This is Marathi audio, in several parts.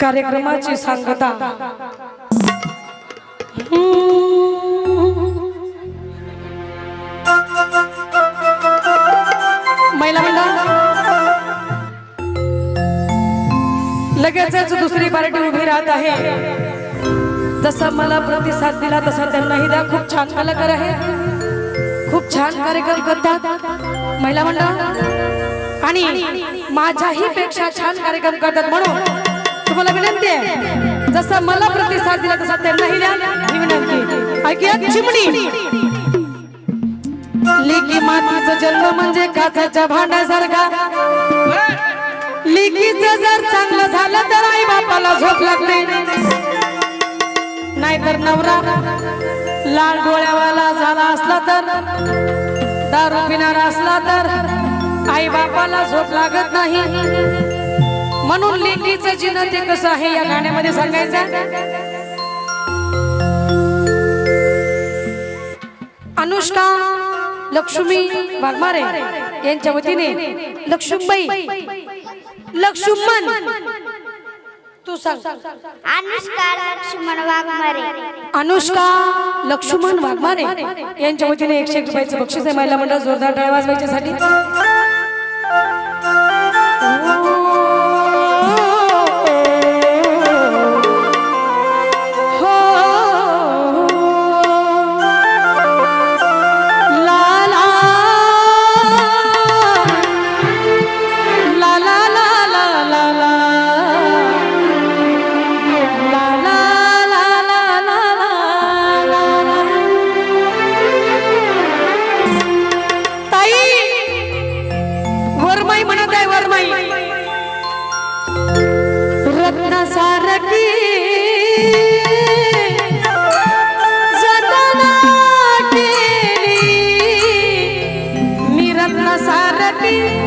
कार्यक्रमाची सांगता. महिला मंडळ लगेचच दुसरी पार्टी उभी राहत आहे. जसा मला प्रतिसाद दिला तसा त्यांनाही द्या. खूप छान कलाकार आहे खूप छान कार्यक्रम करतात. महिला मंडळ आणि माझ्याही पेक्षा छान कार्यक्रम करतात म्हणून तुम्हाला विनंती आहे. जसा मला प्रतिसाद दिला तसा त्यांनाही द्या. ही विनंती ऐकूया चिमणी. लिकी मातीचा जन्म म्हणजे काचाच्या भांड्यासारखा. लिकीचं जर चांगलं झालं तर आई बापाला झोप लागते. नाहीतर नवरा लाल डोळ्यावाला झाला असला तर दारू पिणारा असला तर आई बापाला झोप लागत नाही. म्हणून लेकीचं जीवन ते कसं आहे या गाण्यामध्ये सांगायचं? अनुष्का लक्ष्मी वाघमारे यांच्या वतीने लक्ष्मीबाई लक्ष्मण तू सांग. अनुष्का लक्ष्मण वाघमारे. अनुष्का लक्ष्मण वाघमारे यांच्या वतीने एकशे एक रुपयाचं बक्षीस आहे. महिला मंडळ जोरदार टाळ्या वाजवायच्यासाठी. you.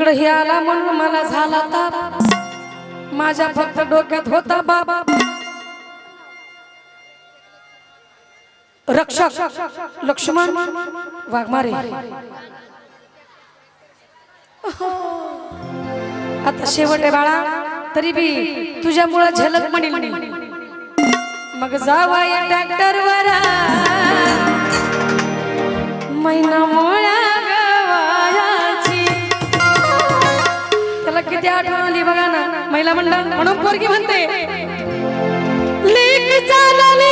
इकडे हे आला म्हणून मला झाला ताप. माझ्या फक्त डोक्यात होता बाबा रक्षक लक्ष्मण वाघमारे. हो. आता शेवट आहे बाळा तरी बी तुझ्यामुळं झलक म्हणील मग जावा या ट्रॅक्टर वर मैना मोळ्या त्याला आठवण आली बघा ना. महिला मंडळ म्हणून पोरगी म्हणते. लेक चालली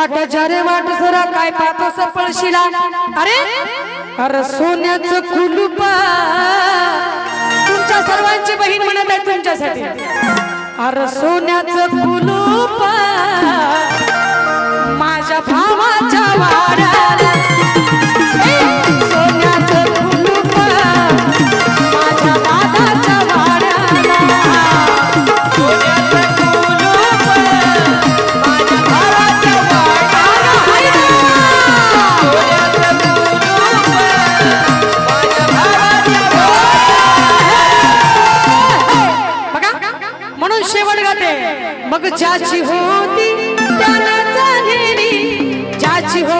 वाटाच्या रे वाट सरा काय पाहतोस पळशीला अरे अरे सोन्याचं कुलूप. तुमच्या सर्वांची बहीण म्हणत आहे तुमच्यासाठी. अरे सोन्याचं कुलूप. माझ्या भावाच्या मग ज्याची होती त्याला चालेली ज्याची हो